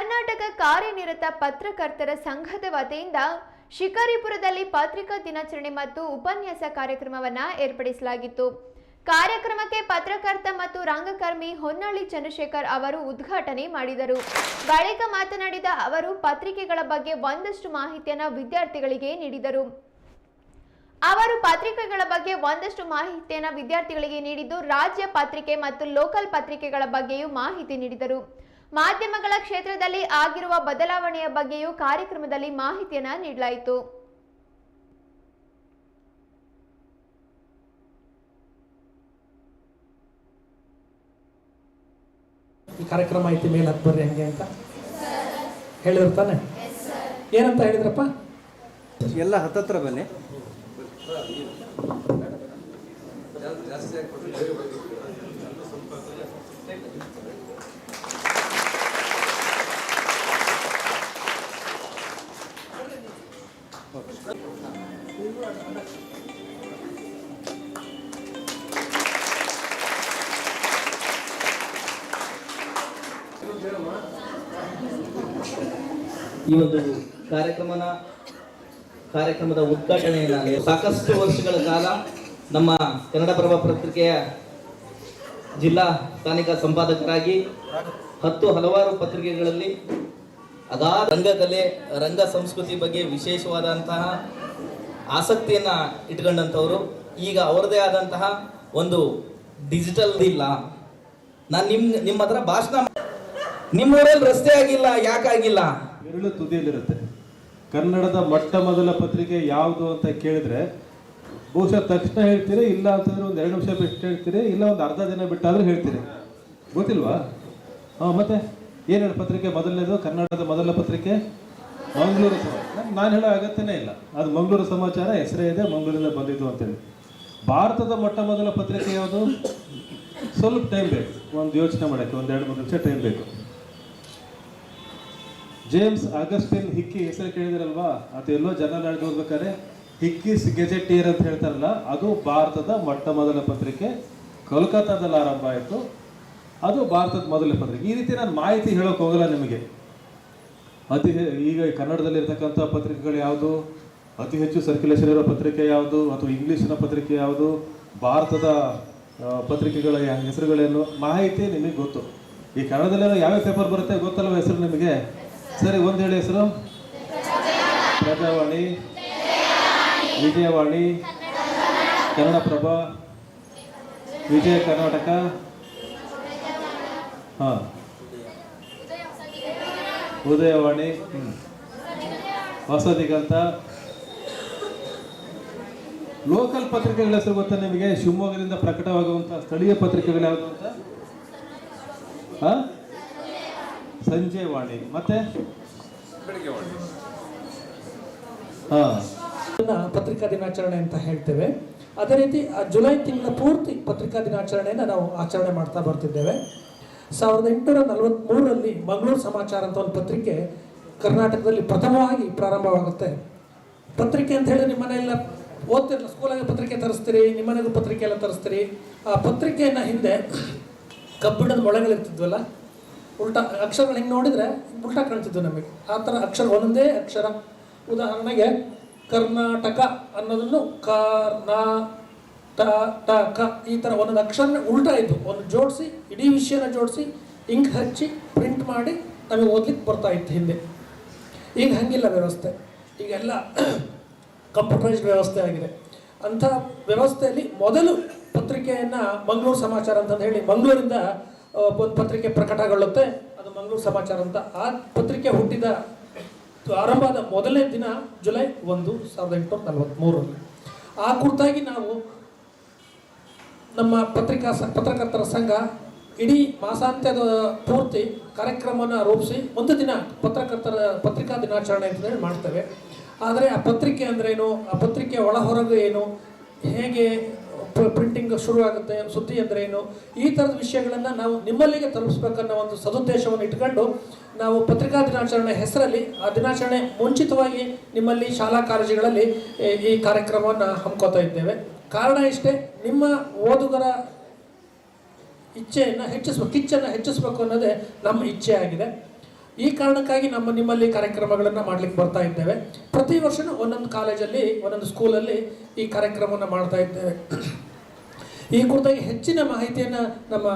ಕರ್ನಾಟಕ ಕಾರ್ಯನಿರತ ಪತ್ರಕರ್ತರ ಸಂಘದ ವತಿಯಿಂದ ಶಿಕಾರಿಪುರದಲ್ಲಿ ಪತ್ರಿಕಾ ದಿನಾಚರಣೆ ಮತ್ತು ಉಪನ್ಯಾಸ ಕಾರ್ಯಕ್ರಮವನ್ನು ಏರ್ಪಡಿಸಲಾಗಿತ್ತು. ಕಾರ್ಯಕ್ರಮಕ್ಕೆ ಪತ್ರಕರ್ತ ಮತ್ತು ರಂಗಕರ್ಮಿ ಹೊನ್ನಾಳಿ ಚಂದ್ರಶೇಖರ್ ಅವರು ಉದ್ಘಾಟನೆ ಮಾಡಿದರು. ಬಳಿಕ ಮಾತನಾಡಿದ ಅವರು, ಪತ್ರಿಕೆಗಳ ಬಗ್ಗೆ ಒಂದಷ್ಟು ಮಾಹಿತಿಯನ್ನು ವಿದ್ಯಾರ್ಥಿಗಳಿಗೆ ನೀಡಿದರು. ಅವರು ಪತ್ರಿಕೆಗಳ ಬಗ್ಗೆ ಒಂದಷ್ಟು ಮಾಹಿತಿಯನ್ನು ವಿದ್ಯಾರ್ಥಿಗಳಿಗೆ ನೀಡಿದ್ದು, ರಾಜ್ಯ ಪತ್ರಿಕೆ ಮತ್ತು ಲೋಕಲ್ ಪತ್ರಿಕೆಗಳ ಬಗ್ಗೆಯೂ ಮಾಹಿತಿ ನೀಡಿದರು. ಮಾಧ್ಯಮಗಳ ಕ್ಷೇತ್ರದಲ್ಲಿ ಆಗಿರುವ ಬದಲಾವಣೆಯ ಬಗ್ಗೆಯೂ ಕಾರ್ಯಕ್ರಮದಲ್ಲಿ ಮಾಹಿತಿಯನ್ನ ನೀಡಲಾಯಿತು. ಈ ಕಾರ್ಯಕ್ರಮ ಐತಿ ಮೇಲೆ ಹತ್ತು ಬರ್ರಿ ಹಂಗೆ ಅಂತ. ಹೇಳಿದ್ರು ತಾನೆ? ಏನಂತ ಹೇಳಿದ್ರಪ್ಪ? ಎಲ್ಲ ಹತ್ತತ್ರ ಬನ್ನಿ. ಈ ಒಂದು ಕಾರ್ಯಕ್ರಮನ ಕಾರ್ಯಕ್ರಮದ ಉದ್ಘಾಟನೆಯನ್ನು ಸಾಕಷ್ಟು ವರ್ಷಗಳ ಕಾಲ ನಮ್ಮ ಕನ್ನಡಪ್ರಭ ಪತ್ರಿಕೆಯ ಜಿಲ್ಲಾ ಸ್ಥಾನಿಕ ಸಂಪಾದಕರಾಗಿ ಹತ್ತು ಹಲವಾರು ಪತ್ರಿಕೆಗಳಲ್ಲಿ ಅದಾ ರಂಗಕಲೆ, ರಂಗ ಸಂಸ್ಕೃತಿ ಬಗ್ಗೆ ವಿಶೇಷವಾದಂತಹ ಆಸಕ್ತಿಯನ್ನು ಇಟ್ಕೊಂಡಂಥವರು. ಈಗ ಅವರದೇ ಆದಂತಹ ಒಂದು ಡಿಜಿಟಲ್ ಇಲ್ಲ. ನಾನು ನಿಮ್ಮ ನಿಮ್ಮ ಹತ್ರ ಭಾಷಣ ನಿಮ್ಮೂರಲ್ಲಿ ರಸ್ತೆ ಆಗಿಲ್ಲ ಯಾಕಾಗಿಲ್ಲ ಬೆರಳು ತುದಿಯಲ್ಲಿರುತ್ತೆ. ಕನ್ನಡದ ಮೊಟ್ಟ ಮೊದಲ ಪತ್ರಿಕೆ ಯಾವುದು ಅಂತ ಕೇಳಿದ್ರೆ, ಬಹುಶಃ ತಕ್ಷಣ ಹೇಳ್ತೀರಿ, ಇಲ್ಲ ಅಂತಂದ್ರೆ ಒಂದು ಎರಡು ನಿಮಿಷ ಬಿಟ್ಟು ಹೇಳ್ತೀರಿ, ಇಲ್ಲ ಒಂದು ಅರ್ಧ ದಿನ ಬಿಟ್ಟಾದ್ರೂ ಹೇಳ್ತೀರಿ. ಗೊತ್ತಿಲ್ವಾ? ಹಾಂ, ಮತ್ತೆ? ಏನೇನು ಪತ್ರಿಕೆ? ಮೊದಲನೇದು ಕನ್ನಡದ ಮೊದಲ ಪತ್ರಿಕೆ? ಮಂಗಳೂರು ಸಮಾಚಾರ ನಾನು ಹೇಳೋ ಅಗತ್ಯನೇ ಇಲ್ಲ. ಅದು ಮಂಗಳೂರು ಸಮಾಚಾರ, ಹೆಸರೇ ಇದೆ, ಮಂಗಳೂರಿಂದ ಬಂದಿದ್ದು ಅಂತೇಳಿ. ಭಾರತದ ಮೊಟ್ಟ ಮೊದಲ ಪತ್ರಿಕೆ ಯಾವುದು? ಸ್ವಲ್ಪ ಟೈಮ್ ಬೇಕು. ಒಂದು ಯೋಚನೆ ಮಾಡೋಕ್ಕೆ, ಒಂದು ಎರಡು ಮೂರು ನಿಮಿಷ ಟೈಮ್ ಬೇಕು. ಜೇಮ್ಸ್ ಆಗಸ್ಟಿನ್ ಹಿಕ್ಕಿ ಹೆಸರು ಕೇಳಿದಿರಲ್ವಾ? ಅದು ಎಲ್ಲೋ ಜನರಲ್ ಆಗಿ ಓದ್ಬೇಕಾದ್ರೆ ಹಿಕ್ಕಿಸ್ ಗೆಜೆಟಿಯರ್ ಅಂತ ಹೇಳ್ತಾರಲ್ಲ, ಅದು ಭಾರತದ ಮೊಟ್ಟ ಮೊದಲ ಪತ್ರಿಕೆ. ಕೋಲ್ಕತ್ತಾದಲ್ಲಿ ಆರಂಭ ಆಯಿತು. ಅದು ಭಾರತದ ಮೊದಲ ಪತ್ರಿಕೆ. ಈ ರೀತಿ ನಾನು ಮಾಹಿತಿ ಹೇಳೋಕೆ ಹೋಗಲ್ಲ ನಿಮಗೆ. ಅತಿ ಈಗ ಕನ್ನಡದಲ್ಲಿ ಇರ್ತಕ್ಕಂಥ ಪತ್ರಿಕೆಗಳು ಯಾವುದು? ಅತಿ ಹೆಚ್ಚು ಸರ್ಕ್ಯುಲೇಷನ್ ಇರೋ ಪತ್ರಿಕೆ ಯಾವುದು? ಅಥವಾ ಇಂಗ್ಲೀಷಿನ ಪತ್ರಿಕೆ ಯಾವುದು? ಭಾರತದ ಪತ್ರಿಕೆಗಳ ಹೆಸರುಗಳೇನು? ಮಾಹಿತಿ ನಿಮಗೆ ಗೊತ್ತು. ಈ ಕನ್ನಡದಲ್ಲಿ ಯಾವ್ಯಾವ ಪೇಪರ್ ಬರುತ್ತೆ ಗೊತ್ತಲ್ಲ ಹೆಸರು ನಿಮಗೆ? ಸರಿ, ಒಂದು ಹೇಳಿ ಹೆಸರು? ಪ್ರಜಾವಾಣಿ ವಿಜಯವಾಣಿ. ಕನ್ನಡಪ್ರಭ. ವಿಜಯ ಕರ್ನಾಟಕ. ಹಾಂ. ಉದಯವಾಣಿ. ಹ್ಞೂ ಹೊಸ ಲೋಕಲ್ ಪತ್ರಿಕೆಗಳ ಹೆಸರು ಗೊತ್ತಾ ನಿಮಗೆ? ಶಿವಮೊಗ್ಗದಿಂದ ಪ್ರಕಟವಾಗುವಂಥ ಸ್ಥಳೀಯ ಪತ್ರಿಕೆಗಳು ಯಾವುದು ಅಂತ? ಹಾ? ಸಂಜೆ ವಾಣಿ ಮತ್ತೆ ಪತ್ರಿಕಾ ದಿನಾಚರಣೆ ಅಂತ ಹೇಳ್ತೇವೆ. ಅದೇ ರೀತಿ ಜುಲೈ ತಿಂಗಳ ಪೂರ್ತಿ ಪತ್ರಿಕಾ ದಿನಾಚರಣೆಯನ್ನು ನಾವು ಆಚರಣೆ ಮಾಡ್ತಾ ಬರ್ತಿದ್ದೇವೆ. ಸಾವಿರದ ಎಂಟುನೂರ ನಲವತ್ತ್ಮೂರರಲ್ಲಿ ಮಂಗಳೂರು ಸಮಾಚಾರ ಅಂತ ಒಂದು ಪತ್ರಿಕೆ ಕರ್ನಾಟಕದಲ್ಲಿ ಪ್ರಥಮವಾಗಿ ಪ್ರಾರಂಭವಾಗುತ್ತೆ. ಪತ್ರಿಕೆ ಅಂತ ಹೇಳಿ ನಿಮ್ಮ ಮನೆಯೆಲ್ಲ ಓದ್ತಿರಲ್ಲ ಸ್ಕೂಲಾಗೆ ಪತ್ರಿಕೆ ತರಿಸ್ತೀರಿ ನಿಮ್ಮನೆಗೂ ಪತ್ರಿಕೆ ಎಲ್ಲ ತರಿಸ್ತೀರಿ. ಆ ಪತ್ರಿಕೆಯನ್ನು ಹಿಂದೆ ಕಬ್ಬಿಣದ ಮೊಳೆಗಳಿರ್ತಿದ್ವಲ್ಲ ಉಲ್ಟಾ ಅಕ್ಷರಗಳು ಹಿಂಗೆ ನೋಡಿದರೆ ಉಲ್ಟಾ ಕಾಣ್ತಿದ್ವು ನಮಗೆ. ಆ ಥರ ಅಕ್ಷರ ಒಂದೇ ಅಕ್ಷರ. ಉದಾಹರಣೆಗೆ ಕರ್ನಾಟಕ ಅನ್ನೋದನ್ನು ಕರ್ನಾ ಟ ಟ ಕ ಈ ಥರ ಒಂದೊಂದು ಅಕ್ಷರನ ಉಲ್ಟಾ ಇತ್ತು ಒಂದು ಜೋಡಿಸಿ, ಇಡೀ ವಿಷಯನ ಜೋಡಿಸಿ, ಇಂಕ್ ಹಚ್ಚಿ, ಪ್ರಿಂಟ್ ಮಾಡಿ ನಮಗೆ ಓದ್ಲಿಕ್ಕೆ ಬರ್ತಾ ಇತ್ತು ಹಿಂದೆ. ಈಗ ಹಂಗಿಲ್ಲ ವ್ಯವಸ್ಥೆ. ಈಗೆಲ್ಲ ಕಂಪ್ಯೂಟರೈಸ್ಡ್ ವ್ಯವಸ್ಥೆ ಆಗಿದೆ. ಅಂಥ ವ್ಯವಸ್ಥೆಯಲ್ಲಿ ಮೊದಲು ಪತ್ರಿಕೆಯನ್ನು ಮಂಗಳೂರು ಸಮಾಚಾರ ಅಂತಂದು ಹೇಳಿ ಮಂಗಳೂರಿಂದ ಒಂದು ಪತ್ರಿಕೆ ಪ್ರಕಟಗೊಳ್ಳುತ್ತೆ. ಅದು ಮಂಗಳೂರು ಸಮಾಚಾರ ಅಂತ. ಆ ಪತ್ರಿಕೆ ಹುಟ್ಟಿದ ಆರಂಭದ ಮೊದಲನೇ ದಿನ ಜುಲೈ ಒಂದು, ಸಾವಿರದ ಎಂಟುನೂರ ನಲವತ್ತ್ಮೂರರಲ್ಲಿ ಆ ಕುರಿತಾಗಿ ನಾವು ನಮ್ಮ ಪತ್ರಿಕಾ ಸ, ಪತ್ರಕರ್ತರ ಸಂಘ ಇಡೀ ಮಾಸಾಂತ್ಯದ ಪೂರ್ತಿ ಕಾರ್ಯಕ್ರಮವನ್ನು ರೂಪಿಸಿ ಒಂದು ದಿನ ಪತ್ರಕರ್ತರ, ಪತ್ರಿಕಾ ದಿನಾಚರಣೆ ಅಂತ ಹೇಳಿ ಮಾಡ್ತೇವೆ. ಆದರೆ ಆ ಪತ್ರಿಕೆ ಅಂದ್ರೇನು ಆ ಪತ್ರಿಕೆ ಒಳ ಹೊರಗು ಏನು? ಹೇಗೆ ಪ್ರಿಂಟಿಂಗ್ ಶುರುವಾಗುತ್ತೆ. ಸುದ್ದಿ ಅಂದ್ರೆ ಏನು? ಈ ಥರದ ವಿಷಯಗಳನ್ನು ನಾವು ನಿಮ್ಮಲ್ಲಿಗೆ ತಲುಪಿಸ್ಬೇಕನ್ನೋ ಒಂದು ಸದುದ್ದೇಶವನ್ನು ಇಟ್ಕೊಂಡು ನಾವು ಪತ್ರಿಕಾ ದಿನಾಚರಣೆ ಹೆಸರಲ್ಲಿ, ಆ ದಿನಾಚರಣೆ ಮುಂಚಿತವಾಗಿ ನಿಮ್ಮಲ್ಲಿ ಶಾಲಾ ಕಾಲೇಜುಗಳಲ್ಲಿ ಈ- ಕಾರ್ಯಕ್ರಮವನ್ನು ಹಮ್ಮಿಕೋತಾ ಇದ್ದೇವೆ. ಕಾರಣ ಇಷ್ಟೇ, ನಿಮ್ಮ ಓದುಗರ ಇಚ್ಛೆಯನ್ನು ಹೆಚ್ಚಿಸ್ಬೇಕು ಕಿಚ್ಚನ್ನು ಹೆಚ್ಚಿಸ್ಬೇಕು ಅನ್ನೋದೇ ನಮ್ಮ ಇಚ್ಛೆ ಆಗಿದೆ. ಈ ಕಾರಣಕ್ಕಾಗಿ ನಮ್ಮ ನಿಮ್ಮಲ್ಲಿ ಕಾರ್ಯಕ್ರಮಗಳನ್ನು ಮಾಡ್ಲಿಕ್ಕೆ ಬರ್ತಾ ಇದ್ದೇವೆ. ಪ್ರತಿ ವರ್ಷನೂ ಒಂದೊಂದು ಕಾಲೇಜಲ್ಲಿ, ಒಂದೊಂದು ಸ್ಕೂಲಲ್ಲಿ ಈ ಕಾರ್ಯಕ್ರಮವನ್ನು ಮಾಡ್ತಾ ಇದ್ದೇವೆ. ಈ ಕುರಿತಾಗಿ ಹೆಚ್ಚಿನ ಮಾಹಿತಿಯನ್ನು ನಮ್ಮ